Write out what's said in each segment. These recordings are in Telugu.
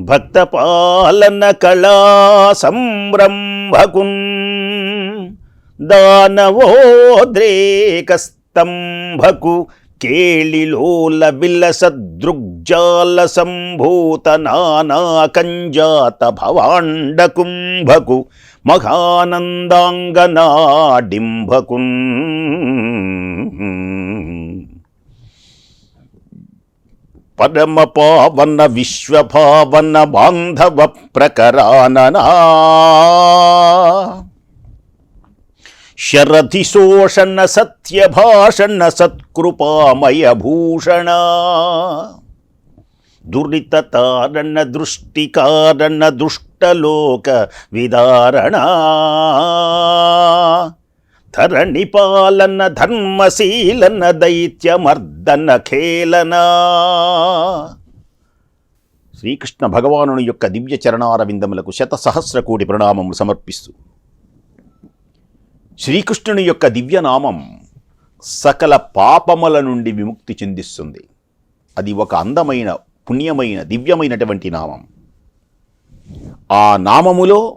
భక్తపాలన కళా సంరంభకున్ దానవోద్రేకస్తంభకు కేళిలోల విలసదృగ్జాల సంభూత నానాకంజాత భవాండకుంభకు మహానందాంగనాడింభకున్ పరమ పావన విశ్వభావన బాంధవ ప్రకరాననా. శరథి శోషణ సత్యభాషణ సత్కృపామయ భూషణ. దురిత తారణ దృష్టి కారణ దుష్టలోక విదారణ. ధరణి పాలన ధర్మశీలన దైత్యమర్దన ఖేలనా? శ్రీకృష్ణ భగవానుని యొక్క దివ్య చరణార విందములకు శత సహస్ర కోటి ప్రణామములు సమర్పిస్తూ శ్రీకృష్ణుని యొక్క దివ్యనామం సకల పాపముల నుండి విముక్తి చెందిస్తుంది. అది ఒక అందమైన పుణ్యమైన దివ్యమైనటువంటి నామం. ఆ నామములో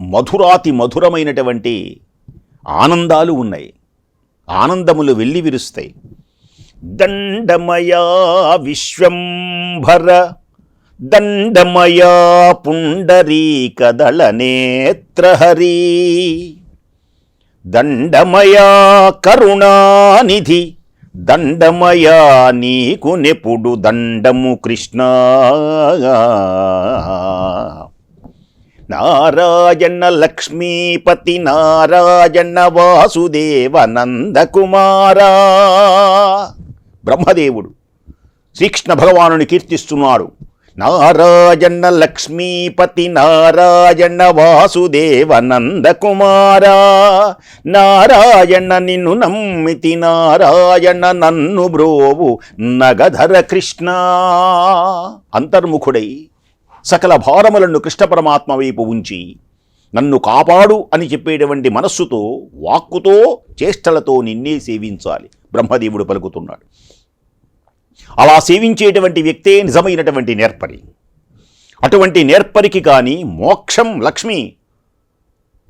మధురాతి మధురమైనటువంటి ఆనందాలు ఉన్నాయి. ఆనందములు వెళ్ళి విరుస్తాయి. దండమయా విశ్వంభర దండమయా పుండరీకదళ నేత్రహరి దండమయా కరుణానిధి దండమయా నీకు నెపుడు దండము కృష్ణ. నారాయణ లక్ష్మీపతి నారాయణ వాసుదేవ నందకుమారా. బ్రహ్మదేవుడు శ్రీకృష్ణ భగవానుని కీర్తిస్తున్నాడు. నారాయణ లక్ష్మీపతి నారాయణ వాసుదేవ నందకుమారా. నారాయణ నిన్ను నమ్మితి నారాయణ నన్ను బ్రోవు నగధర కృష్ణ. అంతర్ముఖుడై సకల భారములను కృష్ణ పరమాత్మ వైపు ఉంచి నన్ను కాపాడు అని చెప్పేటువంటి మనస్సుతో వాక్కుతో చేష్టలతో నిన్నే సేవించాలి. బ్రహ్మదేవుడు పలుకుతున్నాడు. అలా సేవించేటువంటి వ్యక్తే నిజమైనటువంటి నేర్పరి. అటువంటి నేర్పరికి కానీ మోక్షం లక్ష్మి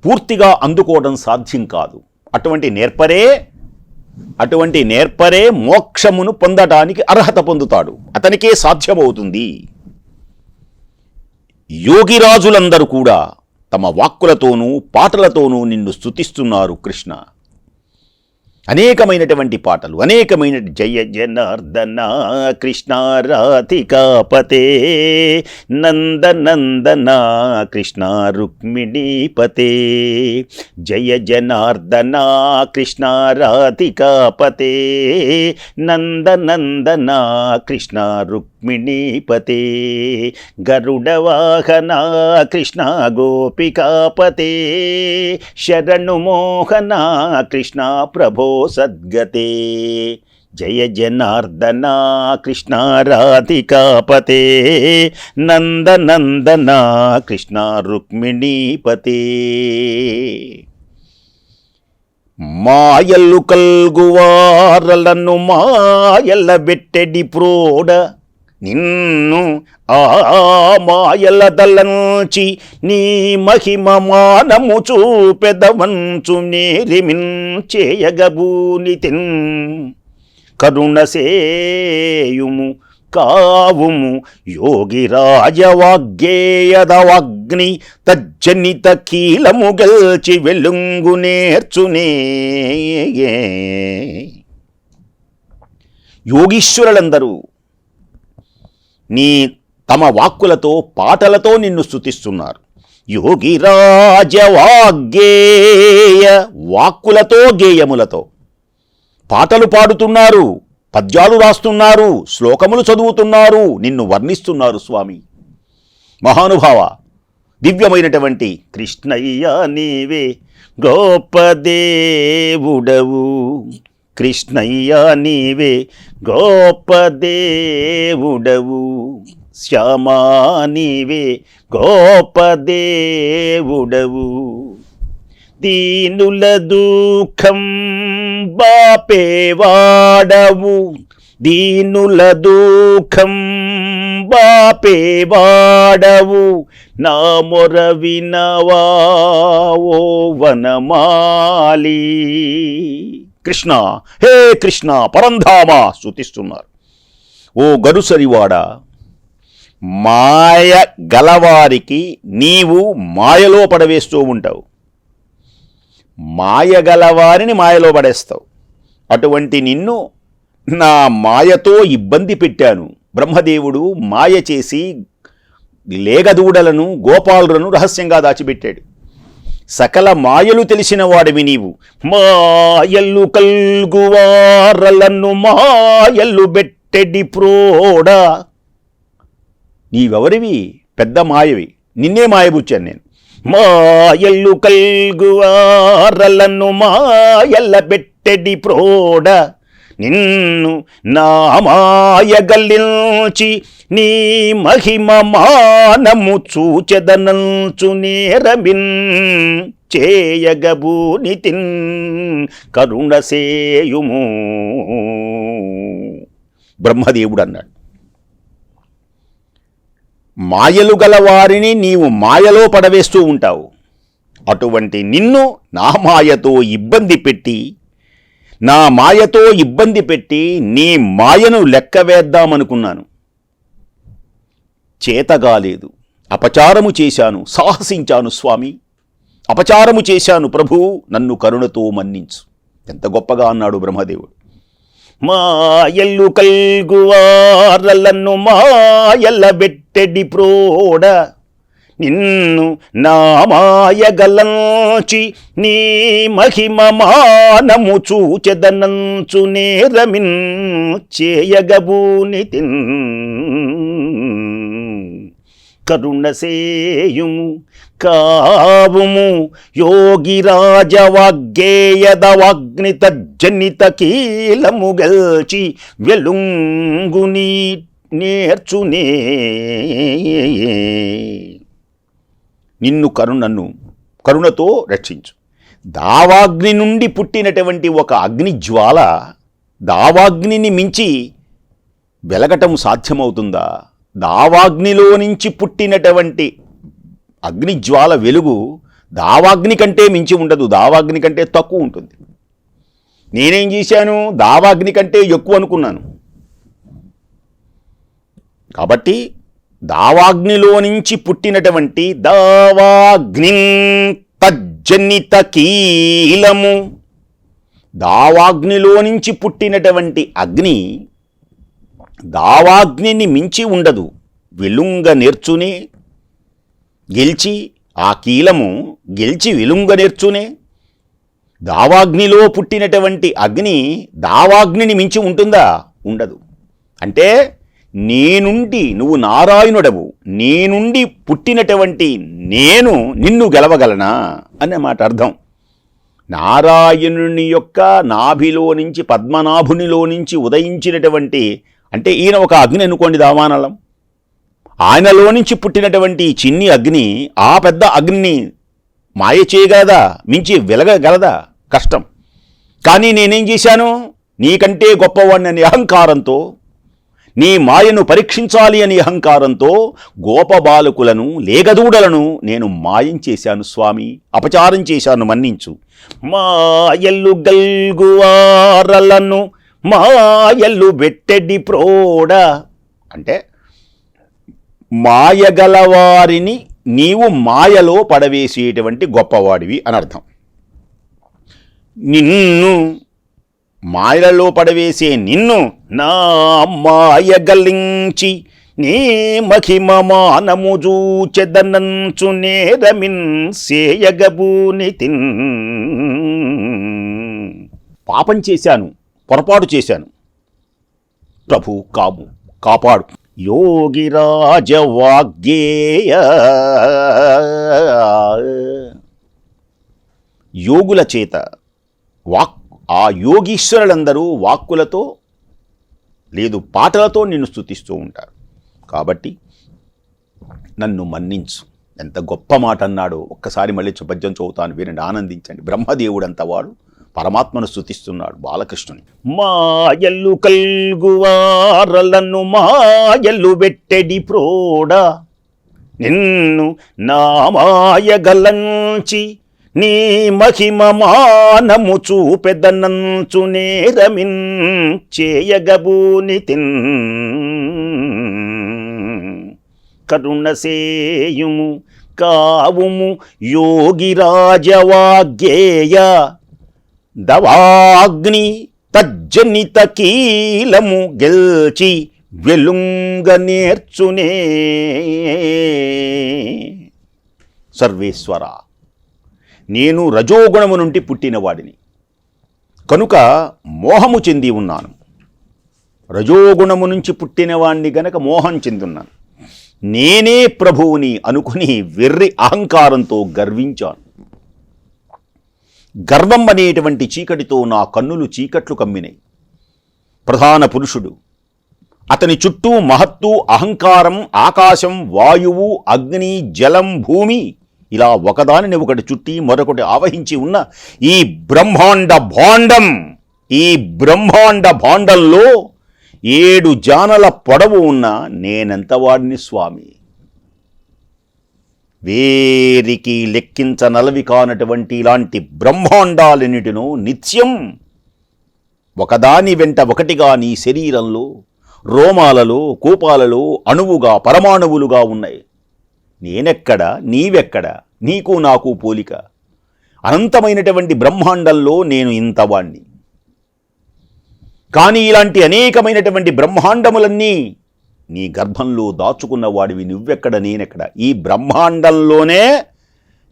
పూర్తిగా అందుకోవడం సాధ్యం కాదు. అటువంటి నేర్పరే అటువంటి నేర్పరే మోక్షమును పొందటానికి అర్హత పొందుతాడు. అతనికే సాధ్యమవుతుంది. యోగిరాజులందరూ కూడా తమ వాక్కులతోనూ పాటలతోనూ నిన్ను స్తుతిస్తున్నారు కృష్ణ. అనేకమైనటువంటి పాటలు అనేకమైన జయ జనార్దన కృష్ణ రాధికాపతే నందనందన కృష్ణ రుక్మిణీపతే జయ జనార్దన కృష్ణ రాధికాపతే నందనందన కృష్ణ రుక్మిణీపతే గరుడవాహన కృష్ణ గోపికాపతే శరణు మోహన కృష్ణ ప్రభో సద్గతే జయ జనార్దన కృష్ణ రాధికాపతే నందనందన కృష్ణ రుక్మిణీపతే. మాయల్లు కల్గువారలను మాయల్ల బెట్టెడి ప్రోడ నిన్ను ఆ మాయల దల్లంచి నీ మహిమ మానము చూపెదవంచు నేరిమిన్ చేయగబూనితిన్ కరుణసేయుము కావుము యోగి రాజవాగ్గేయదవాగ్ని తజ్జనిత కీలము గెల్చి వెలుంగు నేర్చునే. యోగీశ్వరులందరూ నీ తమ వాక్కులతో పాటలతో నిన్ను స్థుతిస్తున్నారు యోగిరాజవాగ్గేయ వాక్కులతో గేయములతో. పాటలు పాడుతున్నారు పద్యాలు రాస్తున్నారు శ్లోకములు చదువుతున్నారు నిన్ను వర్ణిస్తున్నారు స్వామి. మహానుభావ దివ్యమైనటువంటి కృష్ణయ్య నీవే గోపదేవుడవు కృష్ణయ్య నీవే గొప్ప దేవుడవు. శ్యామా నీవే గొప్ప దేవుడవు. దీనుల దుఃఖం బాపేవాడవు దీనుల దుఃఖం బాపేవాడవు నా మొర వినవా ఓ వనమాలి. కృష్ణ హే కృష్ణ పరంధామ శృతిస్తున్నారు ఓ గరుసరివాడ మాయ గలవారికి నీవు మాయలో పడవేస్తూ ఉంటావు. మాయ గలవారిని మాయలో పడేస్తావు. అటువంటి నిన్ను నా మాయతో ఇబ్బంది పెట్టాను. బ్రహ్మదేవుడు మాయ చేసి లేగదూడలను గోపాలులను రహస్యంగా దాచిపెట్టాడు. సకల మాయలు తెలిసిన వాడివి నీవు. మాయల్లు కల్గువారలను మాయల్లు బెట్టెడి ప్రోడ. నీవెవరివి? పెద్ద మాయవి. నిన్నే మాయబుచ్చాను నేను. మాయల్లు కల్గువారలను మాయల్ల బెట్టెడి ప్రోడ. నిన్ను నామాయగల్లించి నీ మహిమ మానము చూచెదనంచు నేరమిన్ చేయగబూనితిన్ కరుణసేయుము బ్రహ్మదేవుడు అన్నాడు మాయలు గల వారిని నీవు మాయలో పడవేస్తూ ఉంటావు. అటువంటి నిన్ను నా మాయతో ఇబ్బంది పెట్టి నా మాయతో ఇబ్బంది పెట్టి నీ మాయను లెక్క వేద్దామనుకున్నాను. చేతగాలేదు. అపచారము చేశాను. సాహసించాను స్వామి. అపచారము చేశాను ప్రభు. నన్ను కరుణతో మన్నించు. ఎంత గొప్పగా అన్నాడు బ్రహ్మదేవుడు. మాయల్లు కల్గువారలను మాయల్ల బెట్టెడి ప్రోడ నిన్ను నామాయగలంచి నీ మహిమ మానము చూచెదనంచు నేరమిన్ చేయగబూనితిన్ కరుణసేయుము కావుము యోగిరాజవాగ్గేయదవాగ్నిత జనిత కీలము గల్చి వెలుంగుని నేర్చునే. నిన్ను కరుణను కరుణతో రక్షించు. దావాగ్ని నుండి పుట్టినటువంటి ఒక అగ్ని జ్వాల దావాగ్నిని మించి వెలగటం సాధ్యమవుతుందా? దావాగ్నిలో నుంచి పుట్టినటువంటి అగ్నిజ్వాల వెలుగు దావాగ్ని కంటే మించి ఉండదు. దావాగ్ని కంటే తక్కువ ఉంటుంది. నేనేం చేశాను? దావాగ్ని కంటే ఎక్కువ అనుకున్నాను. కాబట్టి దావాగ్నిలో నుంచి పుట్టినటువంటి దావాగ్ని తజ్జనిత కీలము. దావాగ్నిలో నుంచి పుట్టినటువంటి అగ్ని దావాగ్నిని మించి ఉండదు. వెలుంగ నేర్చునే గెలిచి ఆ కీలము గెలిచి వెలుంగ నేర్చునే. దావాగ్నిలో పుట్టినటువంటి అగ్ని దావాగ్నిని మించి ఉంటుందా? ఉండదు. అంటే నేనుండి నువ్వు నారాయణుడవు. నేనుండి పుట్టినటువంటి నేను నిన్ను గెలవగలనా? అనే మాట అర్థం. నారాయణుని యొక్క నాభిలో నుంచి పద్మనాభునిలో నుంచి ఉదయించినటువంటి అంటే ఈయన ఒక అగ్ని అనుకోండి దావానలం. ఆయనలో నుంచి పుట్టినటువంటి చిన్ని అగ్ని ఆ పెద్ద అగ్నిని మాయ చేయగలదా? మించి వెలగగలదా? కష్టం. కానీ నేనేం చేశాను? నీకంటే గొప్పవాడిని అనే అహంకారంతో నీ మాయను పరీక్షించాలి అని అహంకారంతో గోపబాలకులను లేగదూడలను నేను మాయం చేశాను స్వామి. అపచారం చేశాను మన్నించు. మాయల్లు గల్గువారలను మాయల్లు వెట్టెడి ప్రోడ. అంటే మాయగలవారిని నీవు మాయలో పడవేసేటువంటి గొప్పవాడివి అని అర్థం. నిన్ను మాయలలో పడవేసే నిన్ను నా మాయ గల్లించి నీ మహిమ మానము చూచెదనంచు నేరమిన్ సేయగబూని తిన్ పాపం చేశాను పొరపాటు చేశాను. ప్రభు కాము కాపాడు. యోగిరాజవాగ్గేయ. యోగుల చేత వాక్ ఆ యోగీశ్వరులందరూ వాక్కులతో లేదు పాటలతో నిన్ను స్తుతిస్తూ ఉంటారు. కాబట్టి నన్ను మన్నించు. ఎంత గొప్ప మాట అన్నాడో ఒక్కసారి మళ్ళీ పద్యం చదువుతాను వినండి ఆనందించండి. బ్రహ్మదేవుడంత వాడు పరమాత్మను స్థుతిస్తున్నాడు బాలకృష్ణుని. మాయల్లు కల్గువారలను మాయల్లు వెట్టెడి ప్రోడ నిన్ను నా మాయగలంచి నీ మహిమ మానము చూపెదనంచు నేరమిన్ చేయగబూనితిన్ కరుణసేయుము కావుము యోగిరాజవాగ్యేయ దవాగ్ని తజ్జనిత కీలము గెల్చి వెలుంగ నేర్చునే. సర్వేశ్వరా. నేను రజోగుణము నుండి పుట్టినవాడిని కనుక మోహము చెంది ఉన్నాను. రజోగుణము నుంచి పుట్టినవాణ్ణి గనక మోహం చెందున్నాను. నేనే ప్రభువుని అనుకుని వెర్రి అహంకారంతో గర్వించాను. గర్వం అనేటువంటి చీకటితో నా కన్నులు చీకట్లు కమ్మినాయి ప్రధాన పురుషుడు అతని చుట్టూ మహత్తు అహంకారం ఆకాశం వాయువు అగ్ని జలం భూమి ఇలా ఒకదానిని ఒకటి చుట్టి మరొకటి ఆవహించి ఉన్న ఈ బ్రహ్మాండ భాండం ఈ బ్రహ్మాండ భాండంలో ఏడు జానల పొడవు ఉన్న నేనెంత వాడిని స్వామి. వేరికి లెక్కించనలవి కానటువంటి ఇలాంటి బ్రహ్మాండాలన్నిటినో నిత్యం ఒకదాని వెంట ఒకటిగా నీ శరీరంలో రోమాలలో కూపాలలో అణువుగా పరమాణువులుగా ఉన్నాయి. నేనెక్కడ? నీవెక్కడా? నీకు నాకు పోలిక. అనంతమైనటువంటి బ్రహ్మాండంలో నేను ఇంతవాణ్ణి. కానీ ఇలాంటి అనేకమైనటువంటి బ్రహ్మాండములన్నీ నీ గర్భంలో దాచుకున్న వాడివి నువ్వెక్కడ నేనెక్కడ? ఈ బ్రహ్మాండంలోనే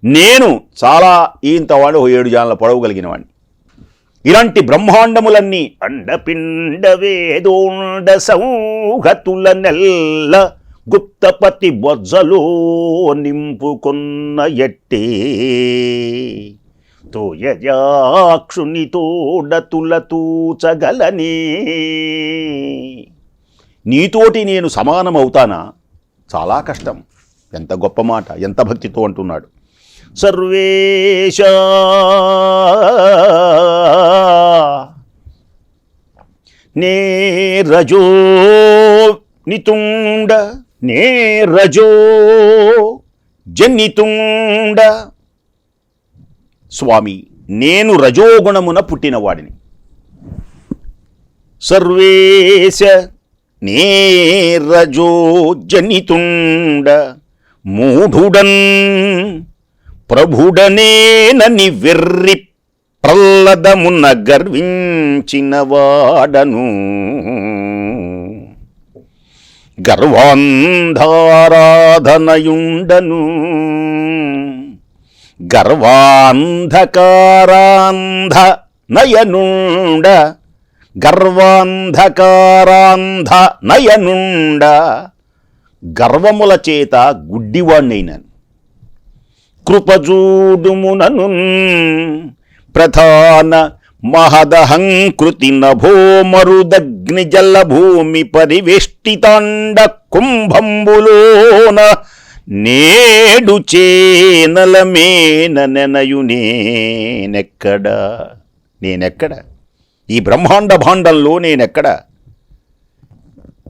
నేను చాలా ఇంతవాడు ఓ ఏడు జాన్ల పొడవు కలిగిన వాడిని ఇలాంటి బ్రహ్మాండములన్నీ అండపిండ వేదోండ సౌహతుల నెల్ల గుప్తపతి బొజ్జలో నింపుకున్న ఎట్టే. తోయజాక్షుని తోడతుల తూచగలనే నీతోటి నేను సమానమవుతానా? చాలా కష్టం. ఎంత గొప్ప మాట ఎంత భక్తితో అంటున్నాడు. సర్వేశ. నే రజో నితుండ నే రజో జనితుండ స్వామి నేను రజోగుణమున పుట్టినవాడిని. సర్వేశ నే రజో జనితుండ మూఢుడన్ ప్రభుడనేనని వెర్రి ప్రల్లదమున గర్వించినవాడను. గర్వాంధారాధనయుండను. గర్వాంధకారాంధ నయనుండ గర్వాంధకారాంధ నయనుండ గర్వముల చేత గుడ్డివాణ్ణైనాను. కృపజూడుమునను ప్రధాన మహదహంకృతి నభోమరుదగ్ని జలభూమి పరివేష్టితాండ కుంభంబులోన నేడు చేనలమేన నెనయు నేనెక్కడ? నేనెక్కడ? ఈ బ్రహ్మాండ భాండంలో నేనెక్కడ?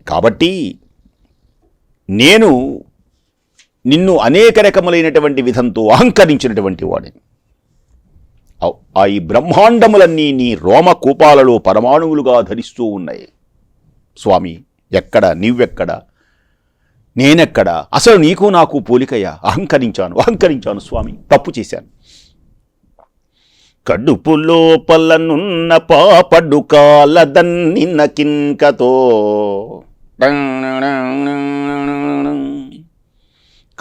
కాబట్టి నేను నిన్ను అనేక రకములైనటువంటి విధంతో అహంకరించినటువంటి వాడిని. ఈ బ్రహ్మాండములన్నీ నీ రోమకూపాలలో పరమాణువులుగా ధరిస్తూ ఉన్నాయి. స్వామి ఎక్కడ? నీవెక్కడ? నేనెక్కడ? అసలు నీకు నాకు పోలికయ్యా అహంకరించాను అహంకరించాను స్వామి. తప్పు చేశాను. కడుపు లోపలనున్న పాపడు కాలదన్నిన కింకతో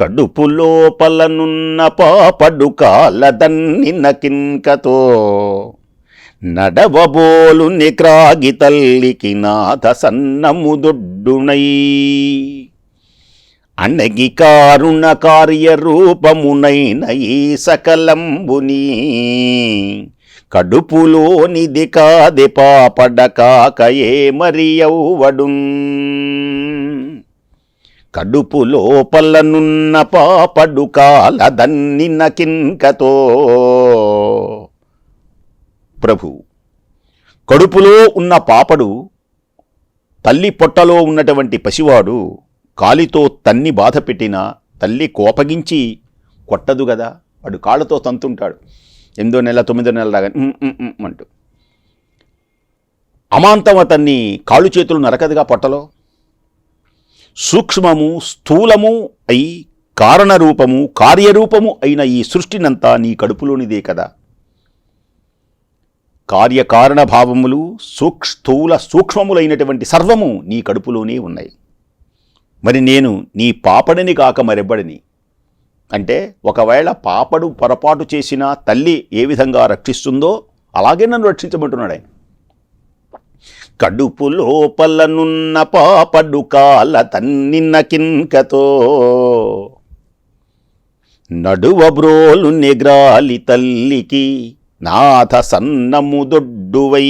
కడుపు లోపలనున్న పాపడు కాలదన్నిన కింకతో నడవబోలు నిక్రాగి తల్లికి నాథ సన్నముదొడ్డునై. అణగి కారుణ కార్యరూపమునైన ఈ సకలంబుని. కడుపులోనిది కాది పాపడ కాకయే మరి కడుపు లోపలనున్న పాపడు కాలదన్నిన కింకతో ప్రభు కడుపులో ఉన్న పాపడు తల్లి పొట్టలో ఉన్నటువంటి పసివాడు కాలితో తన్ని బాధ పెట్టినా తల్లి కోపగించి కొట్టదు కదా వాడు కాళ్ళతో తంతుంటాడు. ఎనిమిదో నెల తొమ్మిదో నెల రాగా అంటూ. అమాంతం అతన్ని కాళ్ళు చేతులు నరకదుగా పొట్టలో? సూక్ష్మము స్థూలము అయి కారణరూపము కార్యరూపము అయిన ఈ సృష్టినంతా నీ కడుపులోనిదే కదా. కార్యకారణ భావములు సూక్ష్ స్థూల సూక్ష్మములైనటువంటి సర్వము నీ కడుపులోనే ఉన్నాయి. మరి నేను నీ పాపడిని కాక మరెబ్బడిని అంటే ఒకవేళ పాపడు పొరపాటు చేసిన తల్లి ఏ విధంగా రక్షిస్తుందో అలాగే నన్ను రక్షించమంటున్నాడు ఆయన కడుపు లోపలనున్న పాపడు కాల తన్నిన్న కింకతో. నడువ బ్రోలు నెగ్రాలి తల్లికి నాథ సన్నము దొడ్డువై.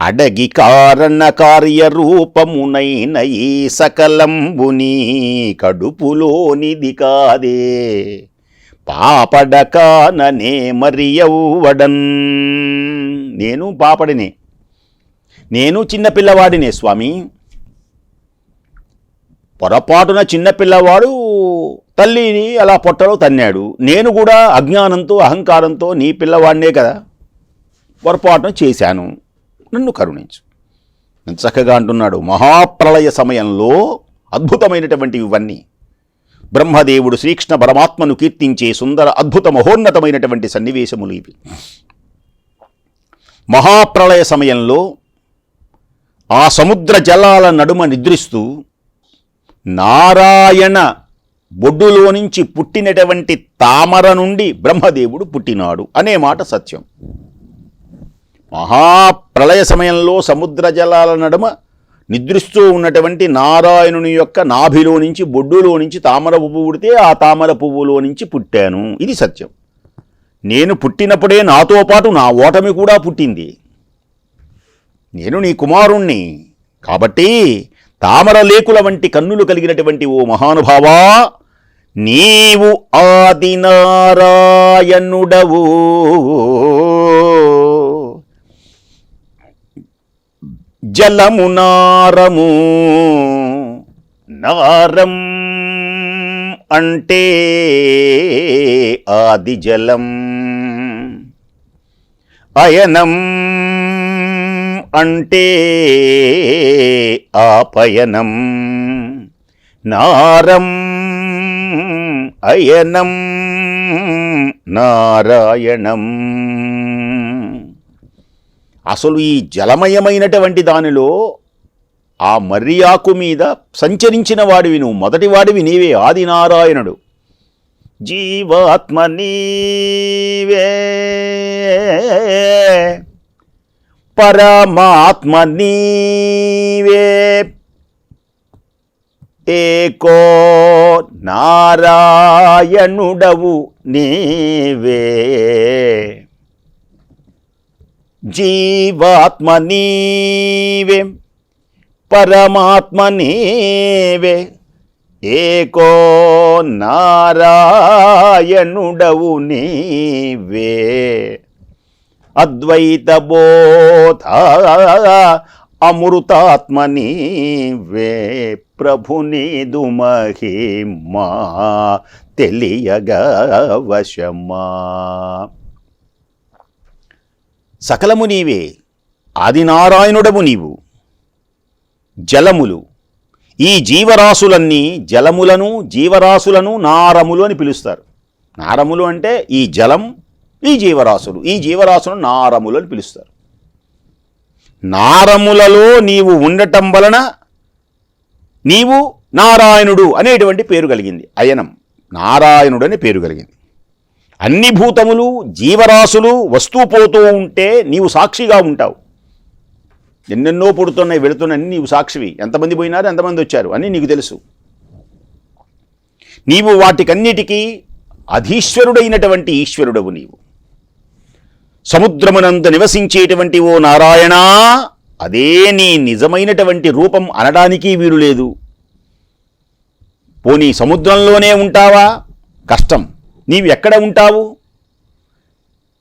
అడగి కారణ కార్యరూపమునైన ఈ సకలంబుని కడుపులోనిది కాదే. పాపడకాననే మరి యౌవడన్. నేను పాపడినే. నేను చిన్నపిల్లవాడినే స్వామి. పొరపాటున చిన్నపిల్లవాడు తల్లిని అలా పొట్టలో తన్నాడు. నేను కూడా అజ్ఞానంతో అహంకారంతో నీ పిల్లవాడినే కదా పొరపాటున చేశాను. నన్ను కరుణించు. చక్కగా అంటున్నాడు. మహాప్రళయ సమయంలో అద్భుతమైనటువంటి ఇవన్నీ. బ్రహ్మదేవుడు శ్రీకృష్ణ పరమాత్మను కీర్తించే సుందర అద్భుత మహోన్నతమైనటువంటి సన్నివేశములు ఇవి. మహాప్రళయ సమయంలో ఆ సముద్ర జలాల నడుమ నిద్రిస్తూ నారాయణ బొడ్డులో నుంచి పుట్టినటువంటి తామర నుండి బ్రహ్మదేవుడు పుట్టినాడు అనే మాట సత్యం. మహాప్రళయ సమయంలో సముద్ర జలాల నడుమ నిద్రిస్తూ ఉన్నటువంటి నారాయణుని యొక్క నాభిలో నుంచి బొడ్డులో నుంచి తామర పువ్వు పుడితే ఆ తామర పువ్వులో నుంచి పుట్టాను. ఇది సత్యం. నేను పుట్టినప్పుడే నాతో పాటు నా ఓటమి కూడా పుట్టింది. నేను నీ కుమారుణ్ణి. కాబట్టి తామరలేకుల వంటి కన్నులు కలిగినటువంటి ఓ మహానుభావా నీవు ఆదినారాయణుడవు. జలము నారము నారం అంటే ఆది జలం. అయనం అంటే ఆపయనం నారం అయనం నారాయణం. అసలు ఈ జలమయమైనటువంటి దానిలో ఆ మర్యాకు మీద సంచరించిన వాడివి నువ్వు మొదటి వాడివి నీవే ఆదినారాయణుడు. జీవాత్మ నీవే. పరమాత్మ నీవే. ఏకో నారాయణుడవు నీవే. జీవాత్మ నీవే. పరమాత్మ నీవే. ఏకో నారాయణుడవు నీవే. అద్వైత బోధ వే నీవే ప్రభునిదు మహిమా తెలియగా వశమా. సకలము నీవే ఆదినారాయణుడము నీవు. జలములు ఈ జీవరాశులన్నీ జలములను జీవరాశులను నారములు అని పిలుస్తారు. నారములు అంటే ఈ జలం ఈ జీవరాశులు ఈ జీవరాశులను నారములు అని పిలుస్తారు. నారములలో నీవు ఉండటం వలన నీవు నారాయణుడు అనేటువంటి పేరు కలిగింది. అయనం నారాయణుడు అనే పేరు కలిగింది. అన్ని భూతములు జీవరాశులు వస్తూ పోతూ ఉంటే నీవు సాక్షిగా ఉంటావు. ఎన్నెన్నో పుడుతున్నాయి వెళుతున్నాయి నీవు సాక్షివి. ఎంతమంది పోయినారు ఎంతమంది వచ్చారు అని నీకు తెలుసు. నీవు వాటికన్నిటికీ అధీశ్వరుడైనటువంటి ఈశ్వరుడవు నీవు. సముద్రమునందు నివసించేటువంటి ఓ నారాయణ అదే నీ నిజమైనటువంటి రూపం అనడానికి వీలు లేదు. పోనీ సముద్రంలోనే ఉంటావా? కష్టం. నీవు ఎక్కడ ఉంటావు?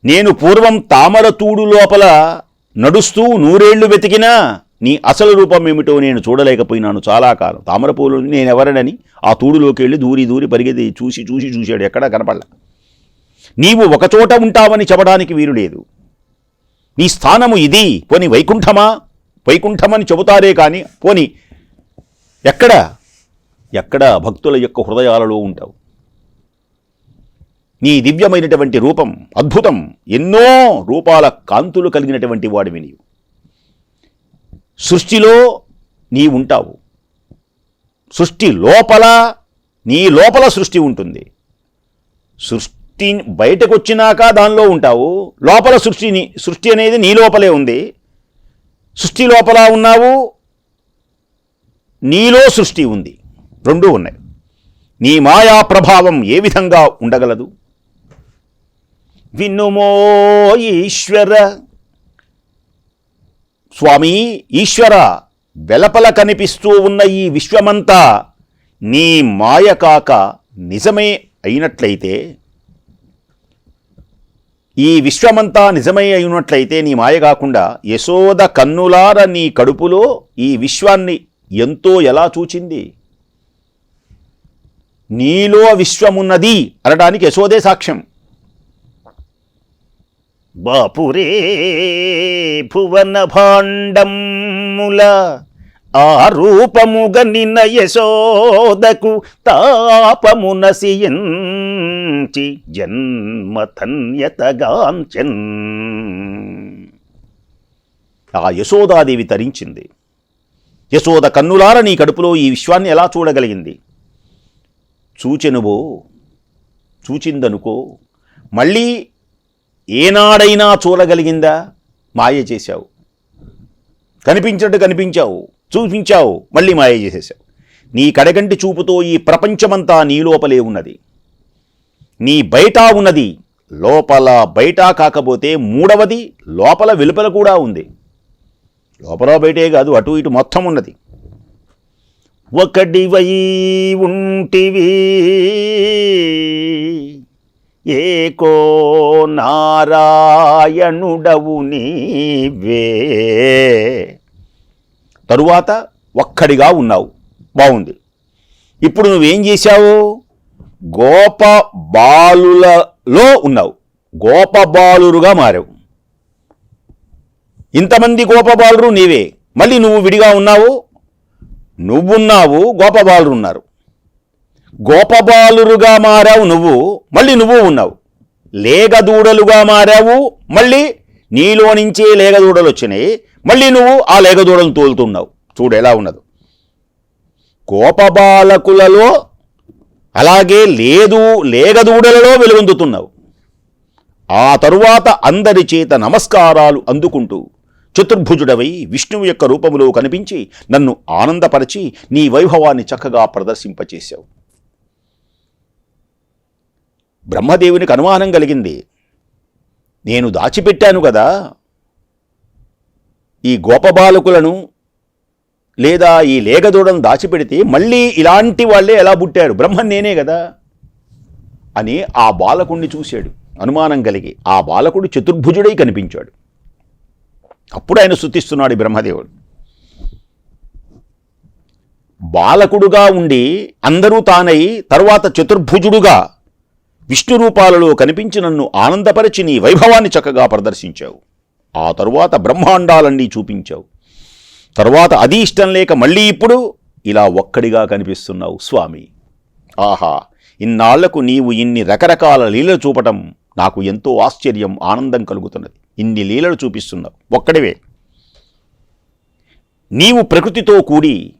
నేను పూర్వం తామర తూడు లోపల నడుస్తూ నూరేళ్ళు వెతికినా నీ అసలు రూపం ఏమిటో నేను చూడలేకపోయినాను చాలా కాలం. తామర పూలు నేను ఎవరనని ఆ తూడులోకి వెళ్ళి దూరి దూరి పరిగెత్తి చూసి చూసి చూశాడు. ఎక్కడా కనపడలే. నీవు ఒకచోట ఉంటావని చెప్పడానికి వీలు లేదు. నీ స్థానము ఇది పోని వైకుంఠమా? వైకుంఠమని చెబుతారే కానీ పోని ఎక్కడ? ఎక్కడ భక్తుల యొక్క హృదయాలలో ఉంటావు? నీ దివ్యమైనటువంటి రూపం అద్భుతం ఎన్నో రూపాల కాంతులు కలిగినటువంటి వాడివి నీవు. సృష్టిలో నీ ఉంటావు. సృష్టి లోపల నీ లోపల సృష్టి ఉంటుంది. సృష్టి బయటకు వచ్చినాక దానిలో ఉంటావు. లోపల సృష్టిని సృష్టి అనేది నీ లోపలే ఉంది. సృష్టి లోపల ఉన్నావు. నీలో సృష్టి ఉంది. రెండూ ఉన్నాయి. నీ మాయా ప్రభావం ఏ విధంగా ఉండగలదు? విన్నుమో ఈశ్వర. స్వామి ఈశ్వర వెలపల కనిపిస్తూ ఉన్న ఈ విశ్వమంతా నీ మాయ కాక నిజమే అయినట్లయితే ఈ విశ్వమంతా నిజమై అయినట్లయితే నీ మాయ కాకుండా యశోద కన్నులార నీ కడుపులో ఈ విశ్వాన్ని ఎంతో ఎలా చూచింది? నీలో విశ్వమున్నది అనడానికి యశోదే సాక్ష్యం. బాపురే భువన భాండముల ఆ రూపముగ నిన్న యశోదకు తాపమునసి నసియించి జన్మతన్యతగాంచన్ ఆ యశోదాదేవి తరించింది. యశోద కన్నులార నీ కడుపులో ఈ విశ్వాన్ని ఎలా చూడగలిగింది? చూచెనువో చూచిందనుకో మళ్ళీ ఏనాడైనా చూడగలిగిందా? మాయ చేశావు. కనిపించినట్టు కనిపించావు చూపించావు మళ్ళీ మాయ చేసేసావు నీ కడగంటి చూపుతో ఈ ప్రపంచమంతా నీ లోపలే ఉన్నది. నీ బయట ఉన్నది. లోపల బయట కాకపోతే మూడవది లోపల వెలుపల కూడా ఉంది. లోపల బయటే కాదు అటు ఇటు మొత్తం ఉన్నది. ఒకటివై ఉంటివి ఏకో నారాయణుడవు నీవే. తరువాత ఒక్కడిగా ఉన్నావు. బాగుంది. ఇప్పుడు నువ్వేం చేశావు? గోప బాలులలో ఉన్నావు. గోప బాలురుగా మారావు. ఇంతమంది గోపబాలురు నీవే. మళ్ళీ నువ్వు విడిగా ఉన్నావు? నువ్వున్నావు గోపబాలురు ఉన్నారు గోపబాలురుగా మారావు నువ్వు మళ్ళీ నువ్వు ఉన్నావు. లేగదూడలుగా మారావు మళ్ళీ నీలో నుంచే లేగదూడలు వచ్చినాయి మళ్ళీ నువ్వు ఆ లేగదూడలను తోలుతున్నావు. చూడు ఎలా ఉన్నదో. గోపబాలకులలో అలాగే లేదు లేగదూడలలో వెలుగొందుతున్నావు. ఆ తరువాత అందరి చేత నమస్కారాలు అందుకుంటూ చతుర్భుజుడవై విష్ణువు యొక్క రూపములో కనిపించి నన్ను ఆనందపరిచి నీ వైభవాన్ని చక్కగా ప్రదర్శింపచేశావు. బ్రహ్మదేవునికి అనుమానం కలిగింది. నేను దాచిపెట్టాను కదా. ఈ గోపబాలకులను లేదా ఈ లేగదూడను దాచిపెడితే మళ్ళీ ఇలాంటి వాళ్ళే ఎలా పుట్టారు? బ్రహ్మన్ నేనే కదా అని ఆ బాలకుణ్ణి చూశాడు. అనుమానం కలిగి ఆ బాలకుడు చతుర్భుజుడై కనిపించాడు. అప్పుడు ఆయన శృతిస్తున్నాడు బ్రహ్మదేవుడు. బాలకుడుగా ఉండి అందరూ తానై తరువాత చతుర్భుజుడుగా విష్ణు రూపాలలో కనిపించి నన్ను ఆనందపరిచి నీ వైభవాన్ని చక్కగా ప్రదర్శించావు. ఆ తరువాత బ్రహ్మాండాలన్నీ చూపించావు. తర్వాత అది ఇష్టం లేక మళ్ళీ ఇప్పుడు ఇలా ఒక్కడిగా కనిపిస్తున్నావు స్వామి. ఆహా ఇన్నాళ్ళకు నీవు ఇన్ని రకరకాల లీలలు చూపటం నాకు ఎంతో ఆశ్చర్యం ఆనందం కలుగుతున్నది. ఇన్ని లీలలు చూపిస్తున్నావు. ఒక్కడివే. నీవు ప్రకృతితో కూడి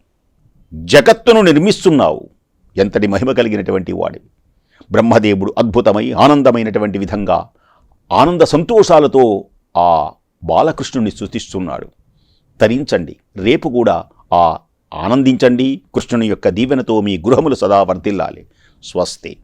జగత్తును నిర్మిస్తున్నావు. ఎంతటి మహిమ కలిగినటువంటి వాడివి. బ్రహ్మదేవుడు అద్భుతమై ఆనందమైనటువంటి విధంగా ఆనంద సంతోషాలతో ఆ బాలకృష్ణుని స్తుతిస్తున్నాడు తరించండి. రేపు కూడా ఆ ఆనందించండి. కృష్ణుని యొక్క దీవెనతో మీ గృహములు సదా వర్ధిల్లాలి. స్వస్తి.